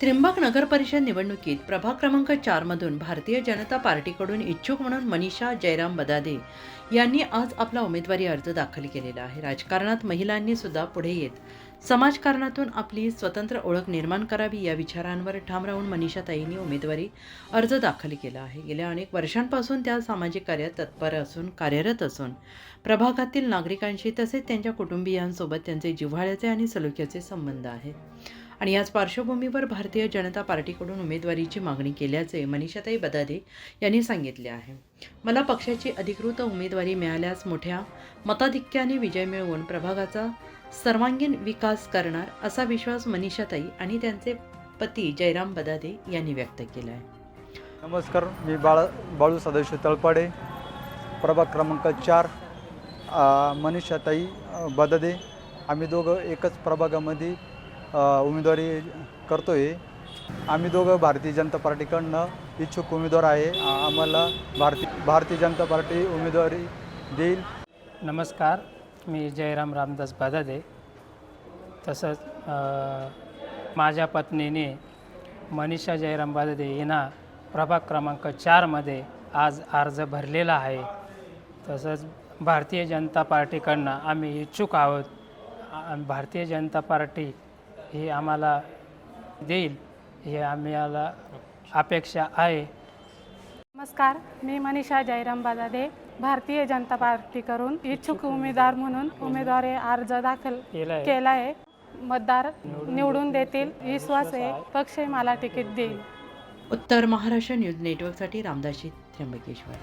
त्र्यंबक नगर परिषद निवडणुकीत प्रभाग क्रमांक चारमधून भारतीय जनता पार्टीकडून इच्छुक म्हणून मनीषा जयराम बदादे यांनी आज आपला उमेदवारी अर्ज दाखल केलेला आहे. राजकारणात महिलांनी सुद्धा पुढे येत. समाजकारणातून आपली स्वतंत्र ओळख निर्माण करावी या विचारांवर ठाम राहून मनीषाताईंनी उमेदवारी अर्ज दाखल केला आहे. गेल्या अनेक वर्षांपासून त्या सामाजिक कार्यात तत्पर असून कार्यरत असून प्रभागातील नागरिकांशी तसेच त्यांच्या कुटुंबियांसोबत त्यांचे जिव्हाळ्याचे आणि सलोख्याचे संबंध आहेत. आणि याच पार्श्वभूमीवर भारतीय जनता पार्टीकडून उमेदवारीची मागणी केल्याचे मनीषाताई बदादे यांनी सांगितले आहे. मला पक्षाची अधिकृत उमेदवारी मिळाल्यास मोठ्या मताधिक्याने विजय मिळवून प्रभागाचा सर्वांगीण विकास करणार असा विश्वास मनीषाताई आणि त्यांचे पती जयराम बदादे यांनी व्यक्त केला आहे नमस्कार मी बाळा बाळू सदाशिव तळपाडे प्रभाग क्रमांक चार मनीषाताई बदादे. आम्ही दोघं एकच प्रभागामध्ये उमेदवारी करतो आहे आम्ही दोघं भारतीय जनता पार्टीकडनं इच्छुक उमेदवार आहे. आम्हाला भारती भारतीय जनता पार्टी उमेदवारी देईल. नमस्कार मी जयराम रामदास बदादे. तसंच माझ्या पत्नीने मनीषा जयराम बदादे यांना प्रभाग क्रमांक चारमध्ये आज अर्ज भरलेला आहे. तसंच भारतीय जनता पार्टीकडनं आम्ही इच्छुक आहोत. भारतीय जनता पार्टी ही आम्हाला देईल. हे आम्हाला अपेक्षा आहे. नमस्कार मी मनीषा जयराम बाजादे भारतीय जनता पार्टीकडून इच्छुक उमेदवार म्हणून उमेदवारी अर्ज दाखल केलं आहे केला आहे मतदार निवडून देतील. विश्वास आहे. पक्ष मला तिकीट देईल. उत्तर महाराष्ट्र न्यूज नेटवर्कसाठी रामदासी त्र्यंबकेश्वर.